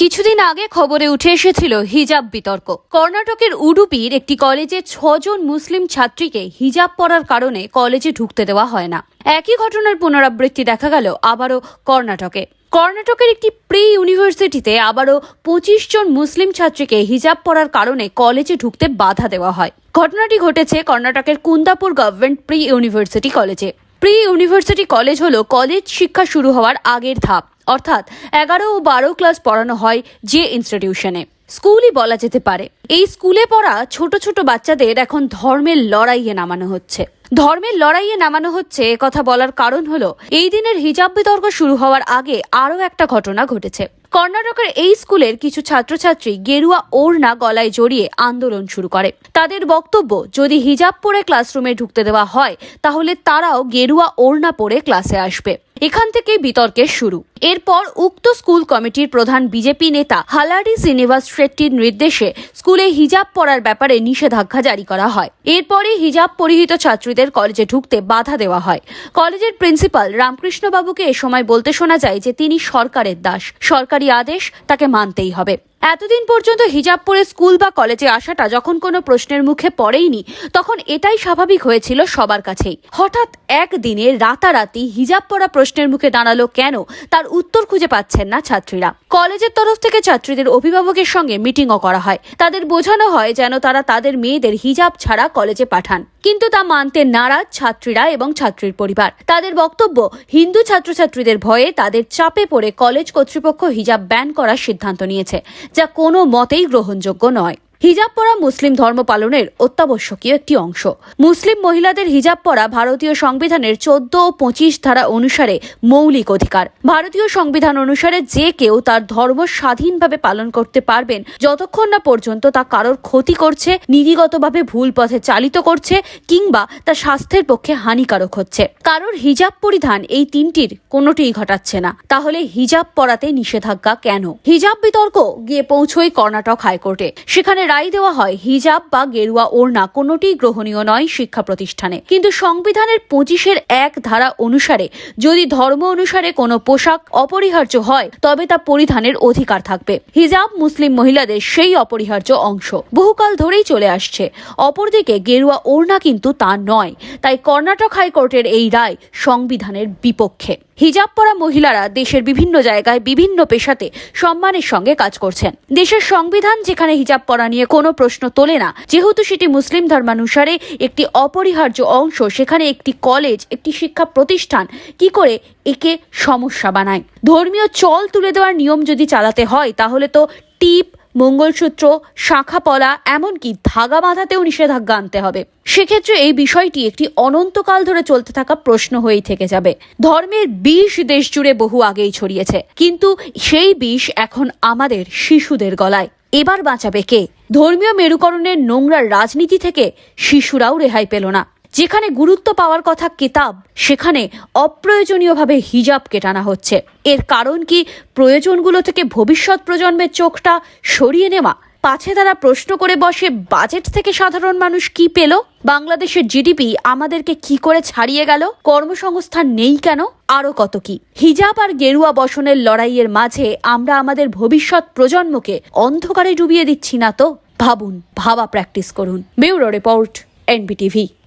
কিছুদিন আগে খবরে উঠে এসেছিল হিজাব বিতর্ক। কর্ণাটকের উডুপির একটি কলেজে ছজন মুসলিম ছাত্রীকে হিজাব পরার কারণে কলেজে ঢুকতে দেওয়া হয় না। একই ঘটনার পুনরাবৃত্তি দেখা গেল আবারও কর্ণাটকে। কর্ণাটকের একটি প্রি ইউনিভার্সিটিতে আবারও পঁচিশ জন মুসলিম ছাত্রীকে হিজাব পরার কারণে কলেজে ঢুকতে বাধা দেওয়া হয়। ঘটনাটি ঘটেছে কর্ণাটকের কুন্দাপুর গভর্নমেন্ট প্রি ইউনিভার্সিটি কলেজে। প্রি ইউনিভার্সিটি কলেজ হলো কলেজ শিক্ষা শুরু হওয়ার আগের ধাপ, অর্থাৎ এগারো ও বারো ক্লাস পড়ানো হয় যে ইনস্টিটিউশনে স্কুলই বলা যেতে পারে। এই স্কুলে পড়া ছোট ছোট বাচ্চাদের এখন ধর্মের লড়াইয়ে নামানো হচ্ছে। ধর্মের লড়াইয়ে নামানো হচ্ছে কথা বলার কারণ হলো, এই দিনের হিজাব বিতর্ক শুরু হওয়ার আগে আরও একটা ঘটনা ঘটেছে। কর্ণাটকের এই স্কুলের কিছু ছাত্রছাত্রী গেরুয়া ওড়না গলায় জড়িয়ে আন্দোলন শুরু করে। তাদের বক্তব্য, যদি হিজাব পরে ক্লাসরুমে ঢুকতে দেওয়া হয়, তাহলে তারাও গেরুয়া ওড়না পরে ক্লাসে আসবে। এখান থেকে বিতর্কের শুরু। এরপর উক্ত স্কুল কমিটির প্রধান বিজেপি নেতা হালারি শ্রীনিবাস শেট্টির নির্দেশে স্কুলে হিজাব পরার ব্যাপারে নিষেধাজ্ঞা জারি করা হয়। এরপরে হিজাব পরিহিত ছাত্রীদের কলেজে ঢুকতে বাধা দেওয়া হয়। কলেজের প্রিন্সিপাল রামকৃষ্ণবাবুকে এ সময় বলতে শোনা যায় যে তিনি সরকারের দাস। সরকারি আদেশ তাকে মানতেই হবে। এতদিন পর্যন্ত হিজাব পরে স্কুল বা কলেজে আসাটা যখন কোনো প্রশ্নের মুখে পড়েইনি, তখন এটাই স্বাভাবিক হয়েছিল সবার কাছেই। হঠাৎ একদিনে রাতারাতি হিজাব পরা প্রশ্নের মুখে দাঁড়াল কেন, তার উত্তর খুঁজে পাচ্ছেন না ছাত্রীরা। কলেজের তরফ থেকে ছাত্রীদের অভিভাবকের সঙ্গে মিটিংও করা হয়। তাদের বোঝানো হয় যেন তারা তাদের মেয়েদের হিজাব ছাড়া কলেজে পাঠান। কিন্তু তা মানতে নারাজ ছাত্রীরা এবং ছাত্রীর পরিবার। তাদের বক্তব্য, হিন্দু ছাত্রছাত্রীদের ভয়ে তাদের চাপে পড়ে কলেজ কর্তৃপক্ষ হিজাব ব্যান করার সিদ্ধান্ত নিয়েছে। যা কোনো মতেই গ্রহণযোগ্য নয়। হিজাব পরা মুসলিম ধর্ম পালনের অত্যাবশ্যকীয় একটি অংশ। মুসলিম মহিলাদের হিজাব পরা ভারতীয় সংবিধানের চোদ্দ ও পঁচিশ ধারা অনুসারে মৌলিক অধিকার। ভারতীয় সংবিধান অনুসারে যে কেউ তার ধর্ম স্বাধীনভাবে পালন করতে পারবেন, যতক্ষণ না পর্যন্ত তা কারোর ক্ষতি করছে, নীতিগতভাবে ভুল পথে চালিত করছে, কিংবা তা স্বাস্থ্যের পক্ষে হানিকারক হচ্ছে। কারোর হিজাব পরিধান এই তিনটির কোনোটিই ঘটাচ্ছে না। তাহলে হিজাব পরাতে নিষেধাজ্ঞা কেন? হিজাব বিতর্ক গিয়ে পৌঁছয় কর্ণাটক হাইকোর্টে। সেখানে রায় দেওয়া হয়, হিজাব বা গেরুয়া ওড়না কোনোটিই গ্রহণীয় নয় শিক্ষা প্রতিষ্ঠানে। কিন্তু সংবিধানের পঁচিশের এক ধারা অনুসারে যদি ধর্ম অনুসারে কোনো পোশাক অপরিহার্য হয়, তবে তা পরিধানের অধিকার থাকবে। হিজাব মুসলিম মহিলাদের সেই অপরিহার্য অংশ। বহুকাল ধরেই চলে আসছে। অপরদিকে গেরুয়া ওড়না কিন্তু তা নয়। তাই কর্ণাটক হাইকোর্টের এই রায় সংবিধানের বিপক্ষে। হিজাব পরা মহিলারা দেশের বিভিন্ন জায়গায় বিভিন্ন পেশাতে সম্মানের সঙ্গে কাজ করছেন। দেশের সংবিধান যেখানে হিজাব পরা নিয়ে কোনো প্রশ্ন তোলে না। যেহেতু সেটি মুসলিম ধর্মানুসারে একটি অপরিহার্য অংশ, সেখানে একটি কলেজ, একটি শিক্ষা প্রতিষ্ঠান, কি করে একে সমস্যা বানায়? ধর্মীয় চল তুলে দেওয়ার নিয়ম যদি চালাতে হয়, তাহলে তো টিপ, মঙ্গলসূত্র শাখা পলা এমনকি ধাগা বাঁধাতেও নিষেধাজ্ঞা আনতে হবে। সেক্ষেত্রে এই বিষয়টি একটি অনন্তকাল ধরে চলতে থাকা প্রশ্ন হয়েই থেকে যাবে। ধর্মের বিষ দেশ জুড়ে বহু আগেই ছড়িয়েছে, কিন্তু সেই বিষ এখন আমাদের শিশুদের গলায়। এবার বাঁচাবে কে? ধর্মীয় মেরুকরণের নোংরা রাজনীতি থেকে শিশুরাও রেহাই পেল না। যেখানে গুরুত্ব পাওয়ার কথা কিতাব, সেখানে অপ্রয়োজনীয়ভাবে হিজাব কেটানা হচ্ছে। এর কারণ কি? প্রয়োজনগুলো থেকে ভবিষ্যৎ প্রজন্মের চোখটা সরিয়ে নেওয়া পাছে তারা প্রশ্ন করে বসে, বাজেট থেকে সাধারণ মানুষ কি পেল? বাংলাদেশের জিডিপি আমাদেরকে কি করে ছাড়িয়ে গেল? কর্মসংস্থান নেই কেন? আরও কত কি? হিজাব আর গেরুয়া বসনের লড়াইয়ের মাঝে আমরা আমাদের ভবিষ্যৎ প্রজন্মকে অন্ধকারে ডুবিয়ে দিচ্ছি না তো? ভাবুন, ভাবা প্র্যাকটিস করুন। Bureau report NBTV